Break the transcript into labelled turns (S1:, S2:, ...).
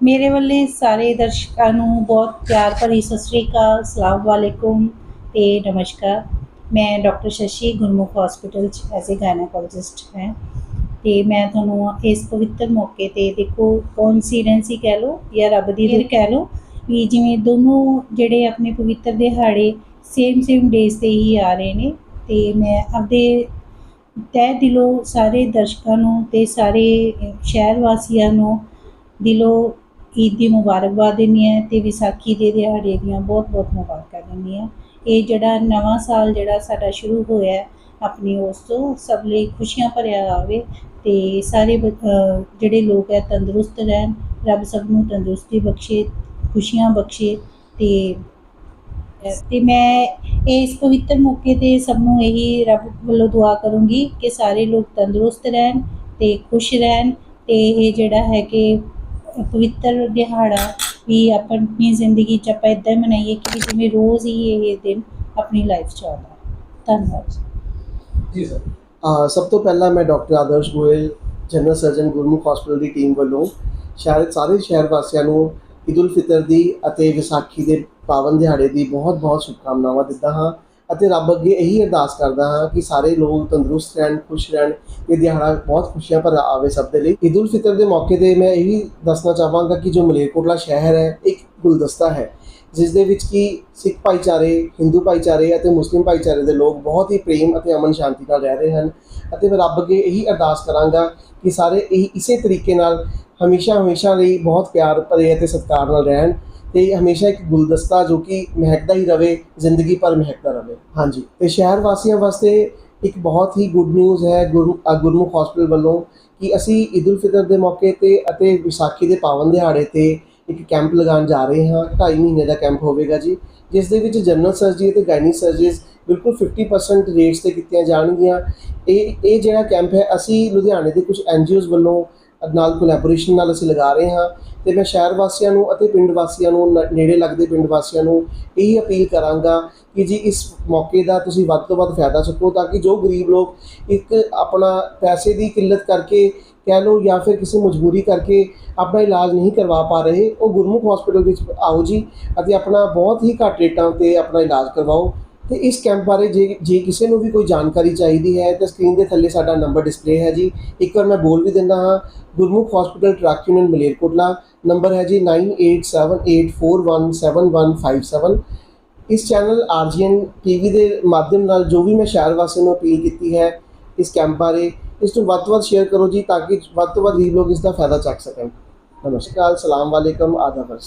S1: ਮੇਰੇ ਵੱਲੇ ਸਾਰੇ ਦਰਸ਼ਕਾਂ ਨੂੰ ਬਹੁਤ ਪਿਆਰ ਭਰੀ ਸਤਿ ਸ੍ਰੀ ਅਕਾਲ, ਸਲਾਮ ਵਾਲੇਕੁਮ ਤੇ ਨਮਸਕਾਰ। ਮੈਂ ਡਾਕਟਰ ਸ਼ਸ਼ੀ ਗੁਰਮੁਖ ਹਸਪੀਟਲ ਚ ਐਜ਼ ਅ ਗਾਇਨੋਕੋਲੋਜਿਸਟ ਹੈ ਤੇ ਮੈਂ ਤੁਹਾਨੂੰ ਇਸ ਪਵਿੱਤਰ ਮੌਕੇ ਤੇ ਦੇਖੋ ਕੋਇਨਸੀਡੈਂਸੀ ਕਹਿ ਲਓ ਜਾਂ ਰੱਬ ਦੀ ਦੇਣ ਕਹਿ ਲਓ ਵੀ ਜਿਵੇਂ ਦੋਨੋਂ ਜਿਹੜੇ ਆਪਣੇ ਪਵਿੱਤਰ ਦਿਹਾੜੇ ਸੇਮ ਸੇਮ ਡੇਜ਼ ਤੇ ਹੀ ਆ ਰਹੇ ਨੇ ਤੇ ਮੈਂ ਆਪਦੇ ਤਹਿ ਦਿਲੋਂ ਸਾਰੇ ਦਰਸ਼ਕਾਂ ਨੂੰ ਤੇ ਸਾਰੇ ਸ਼ਹਿਰ ਵਾਸੀਆਂ ਨੂੰ ਦਿਲੋਂ ਈਦ ਦੀ ਮੁਬਾਰਕਬਾਦ ਦਿੰਦੀ ਹਾਂ ਤੇ ਵਿਸਾਖੀ ਦੇ ਦਿਹਾੜੇ ਦੀਆਂ ਬਹੁਤ ਬਹੁਤ ਮੁਬਾਰਕਾਂ ਦਿੰਦੀ ਹਾਂ। ਇਹ ਜਿਹੜਾ ਨਵਾਂ ਸਾਲ ਜਿਹੜਾ ਸਾਡਾ ਸ਼ੁਰੂ ਹੋਇਆ ਆਪਣੀ ਉਸ ਤੋਂ ਸਭ ਲਈ ਖੁਸ਼ੀਆਂ ਭਰਿਆ ਆਵੇ ਤੇ ਸਾਰੇ ਬ- ਜਿਹੜੇ ਲੋਕ ਹੈ ਤੰਦਰੁਸਤ ਰਹਿਣ, ਰੱਬ ਸਭ ਨੂੰ ਤੰਦਰੁਸਤੀ ਬਖਸ਼ੇ, ਖੁਸ਼ੀਆਂ ਬਖਸ਼ੇ ਤੇ ਤੇ ਮੈਂ ਇਸ ਪਵਿੱਤਰ ਮੌਕੇ ਤੇ ਸਭ ਨੂੰ ਇਹੀ ਰੱਬ ਵੱਲੋਂ ਦੁਆ ਕਰੂੰਗੀ ਕਿ ਸਾਰੇ ਲੋਕ ਤੰਦਰੁਸਤ ਰਹਿਣ ਤੇ ਖੁਸ਼ ਰਹਿਣ ਤੇ ਇਹ ਜਿਹੜਾ ਹੈ ਕਿ ਪਵਿੱਤਰ ਦਿਹਾੜਾ ਵੀ ਆਪਣੀ ਜ਼ਿੰਦਗੀ 'ਚ ਆਪਾਂ ਇਦਾਂ ਮਨਾਈਏ ਕਿ ਜਿਵੇਂ ਰੋਜ਼ ਹੀ ਇਹ ਦਿਨ ਆਪਣੀ ਲਾਈਫ 'ਚ ਆਉਂਦਾ। ਧੰਨਵਾਦ
S2: ਜੀ। ਸਰ ਸਭ ਤੋਂ ਪਹਿਲਾਂ ਮੈਂ doctor Adarsh Goyal general surgeon Gurmukh hospital ਦੀ ਟੀਮ ਵੱਲੋਂ ਸ਼ਹਿਰ ਸਾਰੇ ਸ਼ਹਿਰ ਵਾਸੀਆਂ ਨੂੰ ਈਦ ਉਲ ਫਿਤਰ ਦੀ ਅਤੇ ਵਿਸਾਖੀ ਦੇ ਪਾਵਨ ਦਿਹਾੜੇ ਦੀ ਬਹੁਤ-ਬਹੁਤ ਸ਼ੁਭਕਾਮਨਾਵਾਂ ਦਿੰਦਾ ਹਾਂ। ਅਤੇ ਰੱਬ ਅੱਗੇ ਇਹੀ ਅਰਦਾਸ ਕਰਦਾ ਹਾਂ ਕਿ ਸਾਰੇ ਲੋਕ ਤੰਦਰੁਸਤ ਰਹਿਣ, ਖੁਸ਼ ਰਹਿਣ। ਇਹ ਦਿਹਾੜਾ ਬਹੁਤ ਖੁਸ਼ੀਆਂ ਭਰਿਆ ਆਵੇ ਸਭ ਦੇ ਲਈ। ਈਦ ਉਲ ਫਿਤਰ ਦੇ ਮੌਕੇ ਤੇ ਮੈਂ ਇਹ ਵੀ ਦੱਸਣਾ ਚਾਹਾਂਗਾ ਕਿ ਜੋ ਮਲੇਰਕੋਟਲਾ ਸ਼ਹਿਰ ਹੈ, ਇੱਕ ਗੁਲਦਸਤਾ ਹੈ, ਜਿਸ ਦੇ ਵਿੱਚ ਕਿ ਸਿੱਖ ਭਾਈਚਾਰੇ, ਹਿੰਦੂ ਭਾਈਚਾਰੇ ਅਤੇ ਮੁਸਲਿਮ ਭਾਈਚਾਰੇ ਦੇ ਲੋਕ ਬਹੁਤ ਹੀ ਪ੍ਰੇਮ ਅਤੇ ਅਮਨ ਸ਼ਾਂਤੀ ਨਾਲ ਰਹਿ ਰਹੇ ਹਨ। ਅਤੇ ਮੈਂ ਰੱਬ ਅੱਗੇ ਇਹੀ ਅਰਦਾਸ ਕਰਾਂਗਾ ਕਿ ਸਾਰੇ ਇਹ ਇਸੇ ਤਰੀਕੇ ਨਾਲ ਹਮੇਸ਼ਾ ਹਮੇਸ਼ਾ ਲਈ ਬਹੁਤ ਪਿਆਰ, ਭਰੇ ਅਤੇ ਸਤਿਕਾਰ ਨਾਲ ਰਹਿਣ। ਤੇ ਹਮੇਸ਼ਾ ਇੱਕ ਗੁਲਦਸਤਾ ਜੋ ਕਿ ਮਹਿਕਦਾ ਹੀ ਰਵੇ, ਜ਼ਿੰਦਗੀ ਭਰ ਮਹਿਕਦਾ ਰਵੇ। ਹਾਂਜੀ। ਤੇ ਸ਼ਹਿਰ ਵਾਸੀਆਂ ਵਾਸਤੇ ਇੱਕ ਬਹੁਤ ਹੀ ਗੁੱਡ ਨਿਊਜ਼ ਹੈ ਗੁਰੂ ਗੁਰਮੁਖ ਹਸਪੀਟਲ ਵੱਲੋਂ ਕਿ ਅਸੀਂ ਈਦ ਉਲ ਫਿਤਰ ਦੇ ਮੌਕੇ ਤੇ ਅਤੇ ਵਿਸਾਖੀ ਦੇ ਪਾਵਨ ਦਿਹਾੜੇ ਤੇ ਇੱਕ ਕੈਂਪ ਲਗਾਉਣ ਜਾ ਰਹੇ ਹਾਂ। 2.5 ਮਹੀਨੇ ਦਾ ਕੈਂਪ ਹੋਵੇਗਾ ਜੀ, ਜਿਸ ਦੇ ਵਿੱਚ ਜਨਰਲ ਸਰਜਰੀ ਅਤੇ ਗਾਇਨੀ ਸਰਜਰੀਜ਼ ਬਿਲਕੁਲ 50% ਰੇਟਸ ਤੇ ਕੀਤੀਆਂ ਜਾਣਗੀਆਂ। ਇਹ ਇਹ ਜਿਹੜਾ ਕੈਂਪ ਹੈ, ਅਸੀਂ ਲੁਧਿਆਣੇ ਦੇ ਕੁਝ ਐਨਜੀਓਜ਼ ਵੱਲੋਂ ਨਾਲ ਕੋਲੈਬੋਰੇਸ਼ਨ ਨਾਲ ਅਸੀਂ ਲਗਾ ਰਹੇ ਹਾਂ ਤੇ ਮੈਂ ਸ਼ਹਿਰ ਵਾਸੀਆਂ ਨੂੰ ਅਤੇ ਪਿੰਡ ਵਾਸੀਆਂ ਨੂੰ ਨੇੜੇ ਲੱਗਦੇ ਪਿੰਡ ਵਾਸੀਆਂ ਨੂੰ ਇਹੀ ਅਪੀਲ ਕਰਾਂਗਾ ਕਿ ਜੀ ਇਸ ਮੌਕੇ ਦਾ ਤੁਸੀਂ ਵੱਧ ਤੋਂ ਵੱਧ ਫਾਇਦਾ ਚੁੱਕੋ ਤਾਂ ਕਿ ਜੋ ਗਰੀਬ ਲੋਕ ਇੱਕ ਆਪਣਾ ਪੈਸੇ ਦੀ ਕਿੱਲਤ ਕਰਕੇ ਕਹਿ ਲਓ ਜਾਂ ਫਿਰ ਕਿਸੇ ਮਜਬੂਰੀ ਕਰਕੇ ਆਪਣਾ ਇਲਾਜ ਨਹੀਂ ਕਰਵਾ ਪਾ ਰਹੇ, ਉਹ ਗੁਰਮੁਖ ਹਸਪੀਟਲ ਵਿੱਚ ਆਓ ਜੀ ਅਤੇ ਆਪਣਾ ਬਹੁਤ ਹੀ ਘੱਟ ਰੇਟਾਂ ਤੇ ਆਪਣਾ ਇਲਾਜ ਕਰਵਾਓ। ਤੇ ਇਸ ਕੈਂਪ ਬਾਰੇ ਜੇ ਜੇ ਕਿਸੇ ਨੂੰ ਵੀ ਕੋਈ ਜਾਣਕਾਰੀ ਚਾਹੀਦੀ ਹੈ, ਤਾਂ ਸਕਰੀਨ ਦੇ ਥੱਲੇ ਸਾਡਾ ਨੰਬਰ ਡਿਸਪਲੇ ਹੈ ਜੀ। ਇੱਕ ਵਾਰ ਮੈਂ ਬੋਲ ਵੀ ਦਿੰਦਾ ਹਾਂ, Gurmukh hospital truck union Malerkotla number ਹੈ ਜੀ 9878417157 ਇਸ ਚੈਨਲ ਆਰਜੀਐਨ ਟੀਵੀ ਦੇ ਮਾਧਿਅਮ ਨਾਲ ਜੋ ਵੀ ਮੈਂ ਸ਼ਹਿਰ ਵਾਸੀਆਂ ਨੂੰ ਅਪੀਲ ਕੀਤੀ ਹੈ ਇਸ ਕੈਂਪ ਬਾਰੇ, ਇਸ ਨੂੰ ਵੱਧ ਤੋਂ ਵੱਧ ਸ਼ੇਅਰ ਕਰੋ ਜੀ, ਤਾਂ ਕਿ ਵੱਧ ਤੋਂ ਵੱਧ ਗਰੀਬ ਲੋਕ ਇਸ ਦਾ ਫਾਇਦਾ ਚੱਕ ਸਕਣ। ਨਮਸਕਾਰ, ਸਲਾਮ ਵਾਲੇਕਮ, ਆਦਾਬ